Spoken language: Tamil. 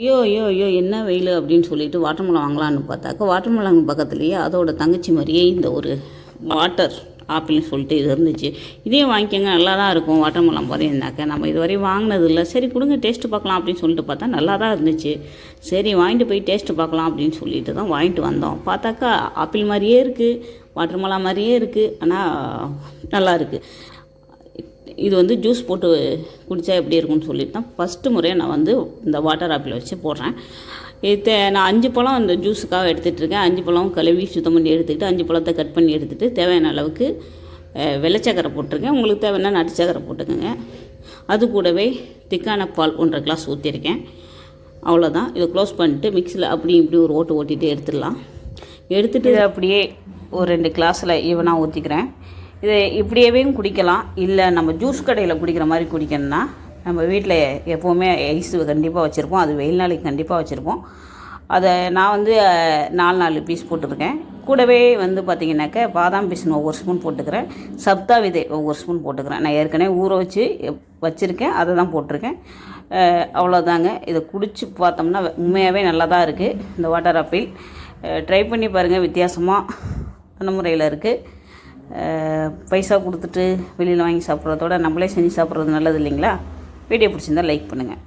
ஐயோ ஐயோ ஐயோ என்ன வெயில் அப்படின்னு சொல்லிட்டு வாட்டர்மெலன் வாங்கலான்னு பார்த்தாக்க வாட்டர்மெலன் பக்கத்துலேயே அதோட தங்கச்சி மாதிரியே இந்த ஒரு வாட்டர் ஆப்பிள்னு சொல்லிட்டு இது இருந்துச்சு. இதையும் வாங்கிக்கோங்க நல்லா தான் இருக்கும் வாட்டர்மலம் பார்த்தீங்கன்னாக்கா நம்ம இதுவரை வாங்கினது இல்லை சரி கொடுங்க டேஸ்ட்டு பார்க்கலாம் அப்படின்னு சொல்லிட்டு பார்த்தா நல்லா தான் இருந்துச்சு. சரி வாங்கிட்டு போய் டேஸ்ட்டு பார்க்கலாம் அப்படின்னு சொல்லிட்டு தான் வாங்கிட்டு வந்தோம். பார்த்தாக்கா ஆப்பிள் மாதிரியே இருக்குது வாட்டர்மெலன் மாதிரியே இருக்குது ஆனால் நல்லா இருக்குது இது வந்து ஜூஸ் போட்டு குடித்தா எப்படி இருக்கும்னு சொல்லிட்டு தான் ஃபஸ்ட்டு முறையாக நான் வந்து இந்த வாட்டர் ஆப்பிள் வச்சு போடுறேன். இது நான் அஞ்சு பழம் அந்த ஜூஸுக்காக எடுத்துகிட்டு இருக்கேன். அஞ்சு பழம் கழுவி சுத்தம் பண்ணி எடுத்துக்கிட்டு அஞ்சு பழத்தை கட் பண்ணி எடுத்துகிட்டு தேவையான அளவுக்கு வெள்ளச்சக்கரை போட்டிருக்கேன். உங்களுக்கு தேவைன்னா நட்டு சக்கரை போட்டுக்கோங்க. அது கூடவே திக்கான பால் ஒன்றரை கிளாஸ் ஊற்றிருக்கேன் அவ்வளோதான் இதை க்ளோஸ் பண்ணிட்டு மிக்ஸியில் அப்படி இப்படி ஒரு ஓட்டு ஓட்டிகிட்டு எடுத்துடலாம். எடுத்துகிட்டு அப்படியே ஒரு ரெண்டு கிளாஸில் ஈவனாக ஊற்றிக்கிறேன் இதை இப்படியேவே குடிக்கலாம். இல்லை நம்ம ஜூஸ் கடையில் குடிக்கிற மாதிரி குடிக்கணும்னா நம்ம வீட்டில் எப்போவுமே ஐஸ் கண்டிப்பாக வச்சுருப்போம். அது வெயில் நாளைக்கு கண்டிப்பாக வச்சுருப்போம். அதை நான் வந்து நாலு நாலு பீஸ் போட்டிருக்கேன். கூடவே வந்து பார்த்திங்கனாக்கா பாதாம் பீஸ்னு ஒவ்வொரு ஸ்பூன் போட்டுக்கிறேன். சப்தா விதை ஒவ்வொரு ஸ்பூன் போட்டுக்கிறேன். நான் ஏற்கனவே ஊற வச்சு வச்சுருக்கேன். அதை தான் போட்டிருக்கேன். அவ்வளோதாங்க இதை குடித்து பார்த்தோம்னா உண்மையாகவே நல்லா தான் இருக்குது இந்த வாட்டர் ஆப்பிள். ட்ரை பண்ணி பாருங்கள் வித்தியாசமாக முறையில் இருக்குது பைசா கொடுத்துட்டு வெளியில் வாங்கி சாப்பிட்றதோட நம்மளே செஞ்சு சாப்பிட்றது நல்லது இல்லைங்களா? வீடியோ பிடிச்சிருந்தா லைக் பண்ணுங்கள்